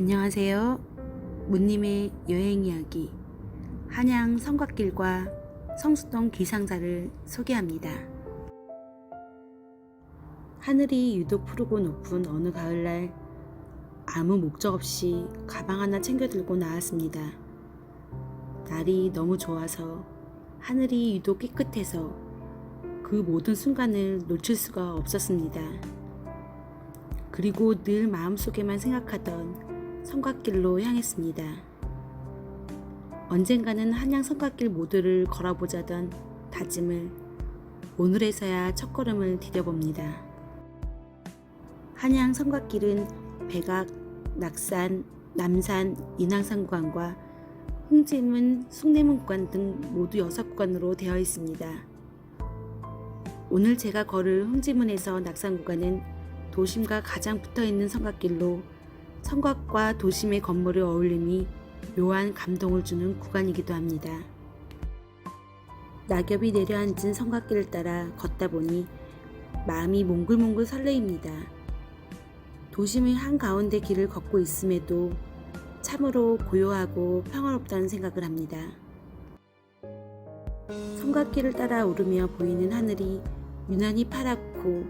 안녕하세요. 문님의 여행 이야기 한양 성곽길과 성수동 기상사를 소개합니다. 하늘이 유독 푸르고 높은 어느 가을날 아무 목적 없이 가방 하나 챙겨 들고 나왔습니다. 날이 너무 좋아서 하늘이 유독 깨끗해서 그 모든 순간을 놓칠 수가 없었습니다. 그리고 늘 마음속에만 생각하던 성곽길로 향했습니다. 언젠가는 한양 성곽길 모두를 걸어보자던 다짐을 오늘에서야 첫걸음을 디뎌봅니다. 한양 성곽길은 백악, 낙산, 남산, 인왕산 구간과 흥지문, 숭례문 구간 등 모두 6구간으로 되어 있습니다. 오늘 제가 걸을 흥지문에서 낙산 구간은 도심과 가장 붙어 있는 성곽길로 성곽과 도심의 건물의 어울림이 묘한 감동을 주는 구간이기도 합니다. 낙엽이 내려앉은 성곽길을 따라 걷다 보니 마음이 몽글몽글 설레입니다. 도심의 한가운데 길을 걷고 있음에도 참으로 고요하고 평화롭다는 생각을 합니다. 성곽길을 따라 오르며 보이는 하늘이 유난히 파랗고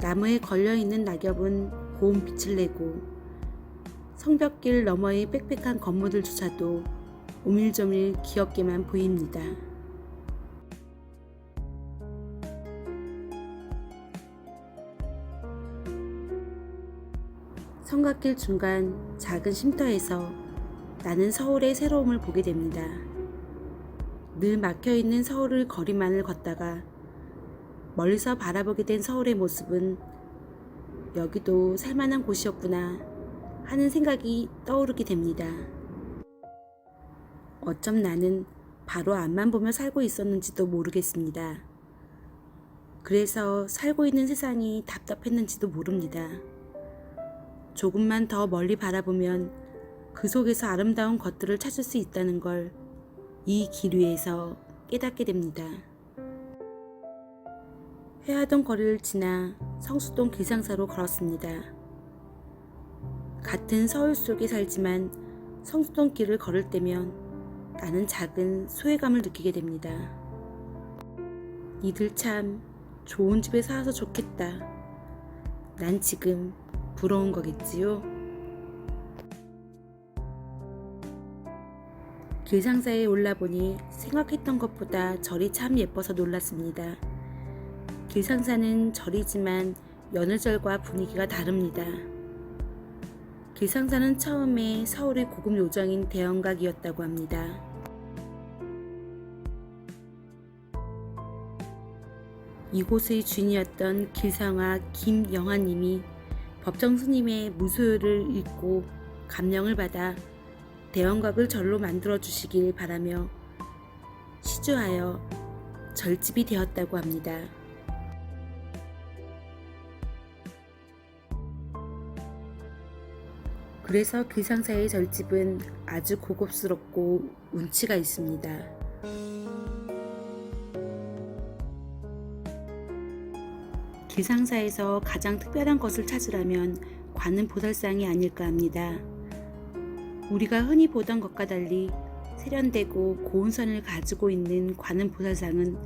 나무에 걸려있는 낙엽은 고운 빛을 내고 성벽길 너머의 빽빽한 건물들조차도 오밀조밀 귀엽게만 보입니다. 성곽길 중간 작은 쉼터에서 나는 서울의 새로움을 보게 됩니다. 늘 막혀있는 서울의 거리만을 걷다가 멀리서 바라보게 된 서울의 모습은 여기도 살만한 곳이었구나 하는 생각이 떠오르게 됩니다. 어쩜 나는 바로 앞만 보며 살고 있었는지도 모르겠습니다. 그래서 살고 있는 세상이 답답했는지도 모릅니다. 조금만 더 멀리 바라보면 그 속에서 아름다운 것들을 찾을 수 있다는 걸 이 길 위에서 깨닫게 됩니다. 회화동 거리를 지나 성수동 길상사로 걸었습니다. 같은 서울 속에 살지만 성수동 길을 걸을 때면 나는 작은 소외감을 느끼게 됩니다. 니들 참 좋은 집에 살아서 좋겠다. 난 지금 부러운 거겠지요? 길상사에 올라보니 생각했던 것보다 절이 참 예뻐서 놀랐습니다. 길상사는 절이지만 연을절과 분위기가 다릅니다. 길상사는 처음에 서울의 고급 요정인 대형각이었다고 합니다. 이곳의 주인이었던 길상화 김영하님이 법정 스님의 무소유를 읽고 감명을 받아 대형각을 절로 만들어 주시길 바라며 시주하여 절집이 되었다고 합니다. 그래서 길상사의 절집은 아주 고급스럽고 운치가 있습니다. 길상사에서 가장 특별한 것을 찾으라면 관은 보살상이 아닐까 합니다. 우리가 흔히 보던 것과 달리 세련되고 고운 선을 가지고 있는 관은 보살상은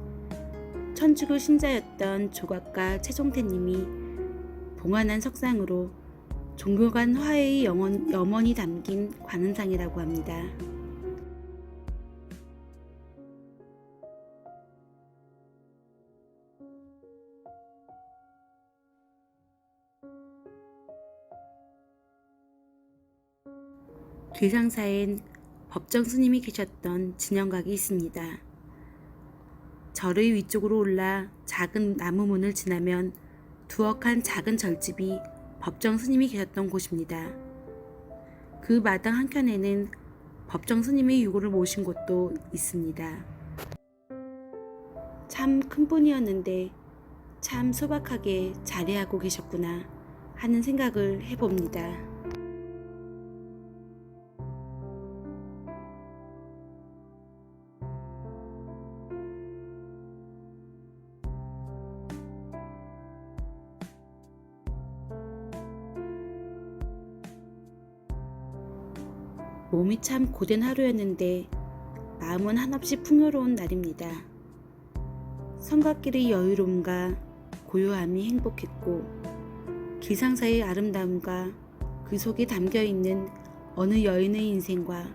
천주교 신자였던 조각가 최종태님이 봉안한 석상으로 종교 간 화해의 영원, 염원이 담긴 관음상이라고 합니다. 길상사엔 법정 스님이 계셨던 진영각이 있습니다. 절의 위쪽으로 올라 작은 나무 문을 지나면 두억한 작은 절집이 법정 스님이 계셨던 곳입니다. 그 마당 한켠에는 법정 스님의 유고를 모신 곳도 있습니다. 참 큰 분이었는데 참 소박하게 자리하고 계셨구나 하는 생각을 해봅니다. 몸이 참 고된 하루였는데 마음은 한없이 풍요로운 날입니다. 성곽길의 여유로움과 고요함이 행복했고 기상사의 아름다움과 그 속에 담겨 있는 어느 여인의 인생과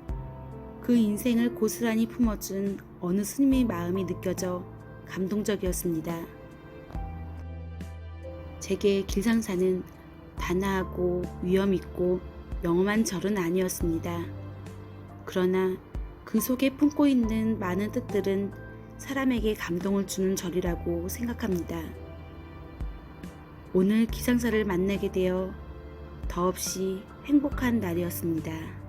그 인생을 고스란히 품어준 어느 스님의 마음이 느껴져 감동적이었습니다. 제게 길상사는 단아하고 위험 있고 영험한 절은 아니었습니다. 그러나 그 속에 품고 있는 많은 뜻들은 사람에게 감동을 주는 절이라고 생각합니다. 오늘 기상사를 만나게 되어 더없이 행복한 날이었습니다.